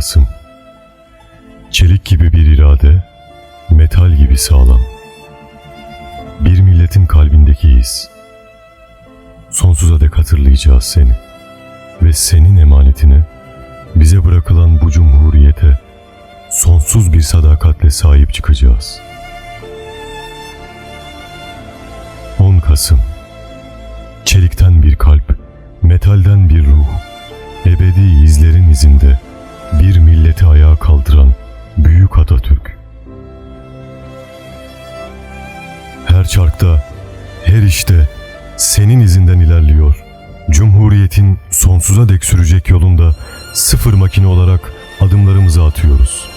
Kasım Çelik gibi bir irade, metal gibi sağlam. Bir milletin kalbindeki iz. Sonsuza dek hatırlayacağız seni. Ve senin emanetine, bize bırakılan bu cumhuriyete sonsuz bir sadakatle sahip çıkacağız. 10 Kasım Çelikten bir kalp, metalden bir ruh, ebedi izlerin ayağa kaldıran Büyük Atatürk. Her çarkta, her işte senin izinden ilerliyor. Cumhuriyetin sonsuza dek sürecek yolunda sıfır makine olarak adımlarımızı atıyoruz.